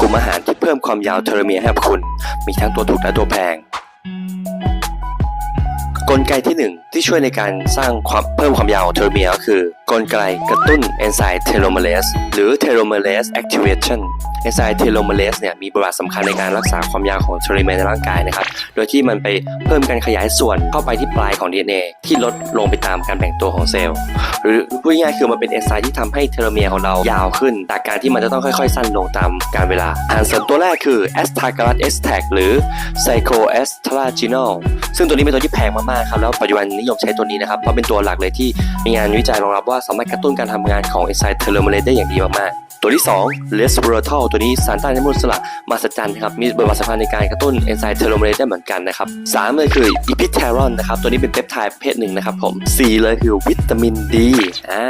กลุ่มอาหารที่เพิ่มความยาวเทโลเมียร์ให้กับคุณ มีทั้งตัวถูกและตัวแพง กลไกที่ 1 ที่ช่วยในการสร้างความเพิ่มความยาวของเทโลเมียร์ก็คือ กลไกกระตุ้นเอนไซม์เทโลเมเลสหรือ telomerase activation เอนไซม์เทโลเมเลสเนี่ยมีบทบาทสำคัญในการรักษาความยาวของเทโลเมียร์ในร่างกายนะครับ โดยที่มันไปเพิ่มการขยายส่วนเข้าไปที่ปลายของ DNA ที่ลดลงไปตามการแบ่งตัวของเซลล์หรือพูดง่ายๆคือมันเป็นเอนไซม์ที่ทำให้เทโลเมียร์ของเรายาวขึ้นจากการที่มันจะต้องค่อยๆ สั้นลงตามกาลเวลาอาหารเสริมตัวแรกคือ a s t a g a r a t e s t a g หรือ Psychoestradiol ซึ่งตัวนี้เป็นตัวที่แพงมากๆครับแล้วปัจจุบันนิยมใช้ตัวนี้นะครับเพราะเป็นตัวหลักเลยที่มีงานวิจัยรองรับว่าสามารถกระตุ้นการทำงานของเอนไซม์เทโลเมเลสได้อย่างดีมากๆ ตัวที่2 Resveratrol ตัวนี้สารต้านอนุมูลอิสระมหัศจรรย์นะครับ มีบทบาทสำคัญในการกระตุ้นเอนไซม์เทโลเมเลสได้เหมือนกันนะครับสามเลยคือ Epiteron นนะครับ ตัวนี้เป็นเปปไทด์ประเพศหนึ่งนะครับผมสี่เลยคือวิตามินดีอ่า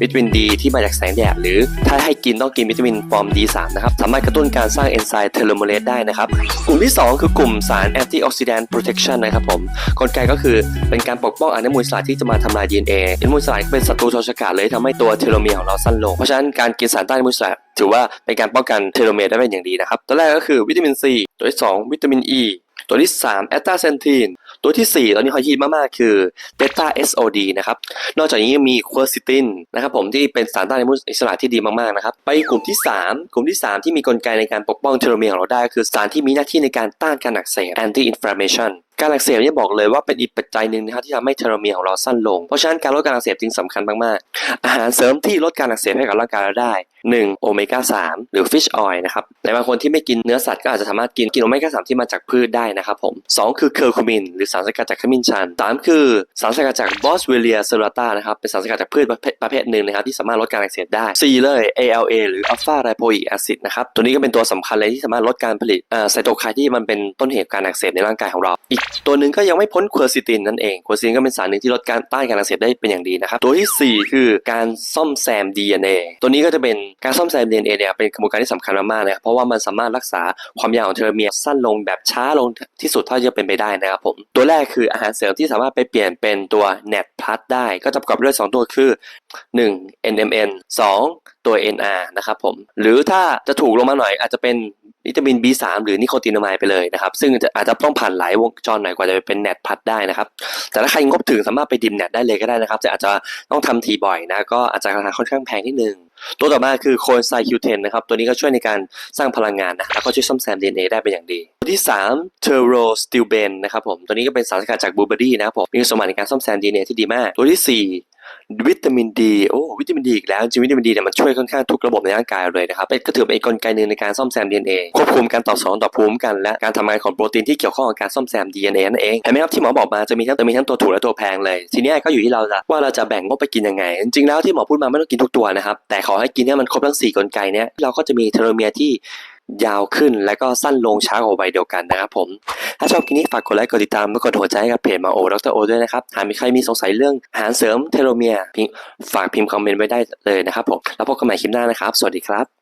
วิตามินดีที่มาจากแสงแดดหรือถ้าให้กินต้องกินวิตามินฟอร์ม D3 นะครับสามารถกระตุ้นการสร้างเอนไซม์เทโลโมเลสได้นะครับกลุ่มที่ 2 คือกลุ่มสาร antioxidant protection นนะครับผมกลไกก็คือเป็นการปกป้องอนุมูลอิสระที่จะมาทำลาย DNA อนุมูลอิสระเป็นศัตรูทางอากาศเลยทำให้ตัวเทโลเมียร์ของเราสั้นลงเพราะฉะนั้นการกินสารต้านอนุมูลอิสระถือว่าเป็นการป้องกันเทโลเมียร์ได้เป็นอย่างดีนะครับ ตัวแรกก็คือวิตามิน C ตัวที่ 2 วิตามิน E ตัวที่ 3 แอตตาเซนทีน ตัวที่ 4 ตอนนี้เขาฮิตมาก ๆ คือเบต้า SOD นะครับ นอกจากนี้ยังมีควอซิตินนะครับผมที่เป็นสารต้านอนุมูลอิสระที่ดีมาก ๆ นะครับ ไปกลุ่มที่ 3 กลุ่มที่ 3 ที่มีกลไกในการปกป้องเทโลเมียร์ของเราได้ คือสารที่มีหน้าที่ในการต้านการอักเสบ anti inflammation การอักเสบเนี่ยบอกเลยว่าเป็นอีกปัจจัยหนึ่งนะครับที่ทำให้เทโลเมียร์ของเราสั้นลง เพราะฉะนั้นการลดการอักเสบจึงสำคัญมากๆ อาหารเสริมที่ลดการอักเสบให้กับร่างกายเราได้ 1. โอเมก้า3หรือ fish oil นะครับในบางคนที่ไม่กินเนื้อสัตว์ก็อาจจะสามารถกินกินโอเมก้า3ที่มาจากพืชได้นะครับผม 2 คือเคอร์คูมินหรือสารสกัดจากขมิ้นชัน 3 คือสารสกัดจากบอสเวเลียเซอราตานะครับเป็นสารสกัดจากพืชประเภทหนึ่งนะครับที่สามารถลดการอักเสบได้ 4 เลย ALA หรือ alpha lipoic acid นะครับตัวนี้ก็เป็นตัวสำคัญเลยที่สามารถลดการผลิตไซโตไคน์ที่มันเป็นต้นเหตุการอักเสบในร่างกายของเราอีกตัวหนึ่งก็ยังไม่พ้นควอซิตินนั่นเองควอซิตินก็เป็นสารหนึ่งที่ลดการต้านการอักเสบได้เป็นอย่างดีนะครับ ตัวที่ 4 คือการซ่อมแซม DNA ตัวนี้ก็จะเป็นการซ่อมแซม DNA เนี่ยเป็นกระบวนการที่สำคัญมากๆนะครับเพราะว่ามันสามารถรักษาความยาวของเทโลเมียร์สั้นลงแบบช้าลงที่สุดเท่าที่จะเป็นไปได้นะครับผมตัวแรกคืออาหารเสริมที่สามารถไปเปลี่ยนเป็นตัว NAT+ ได้ ก็จะประกอบด้วย 2 ตัวคือ 1. NMN 2 ตัว NR นะครับผม หรือถ้าจะถูกลงมาหน่อยอาจจะเป็นวิตามิน B3 หรือนิโคตินามายไปเลยนะครับ ซึ่งจะอาจจะต้องผ่านหลายวงจรหน่อยกว่าจะไปเป็น NAT+ ได้นะครับ แต่ถ้าใครงบถึงสามารถไปดิม NAT ได้เลยก็ได้นะครับแต่อาจจะต้องทำทีบ่อยนะ ก็อาจจะราคาค่อนข้างแพงนิดนึง ตัวต่อมาคือโค n ไซคิวเทนนะครับ ตัวนี้ก็ช่วยในการสร้างพลังงานนะแล้วก็ช่วยซ่อมแซม DNA ได้เป็นอย่างดี ตัวที่3เทอโรสติลเบนนะครับผม ตัวนี้ก็เป็นสารสกัดจากบลูเบอร์รี่นะครับผม มีสมบัติในการซ่อมแซม DNA ที่ดีมาก ตัวที่ 4 วิตามินดีโอ้วิตามินดีอีกแล้วจริงวิตามินดีเนี่ยมันช่วยค่อนข้างทุกระบบในร่างกายเลยนะครับก็ถือเป็นอีกกลไกหนึ่งในการซ่อมแซม DNA ควบคุมการตอบสนองต่อภูมิคุ้มกันและการทำงานของโปรตีนที่เกี่ยวข้องกับการซ่อมแซม DNA นั่นเองเห็นไหมครับที่หมอบอกมาจะมีทั้งจะมีทั้งตัวถูกและตัวแพงเลยทีนี้ก็อยู่ที่เราจะว่าเราจะแบ่งงบไปกินยังไง จริงๆแล้วที่หมอพูดมาไม่ต้องกินทุกตัวนะครับแต่ขอให้กินให้มันครบทั้งสี่กลไกเนี้ยเราก็จะมีเทโลเมียร์ที่ ยาวขึ้น และก็สั้นลงช้ากว่าวัยเดียวกันนะครับผม ถ้าชอบคลิปนี้ฝากกดไลค์กดติดตามและกดหัวใจให้กับเพจมาโอดรโอด้วยนะครับ หากมีใครมีสงสัยเรื่องอาหารเสริมเทโลเมียร์ฝากพิมพ์คอมเมนต์ไว้ได้เลยนะครับผม แล้วพบกันใหม่คลิปหน้านะครับ สวัสดีครับ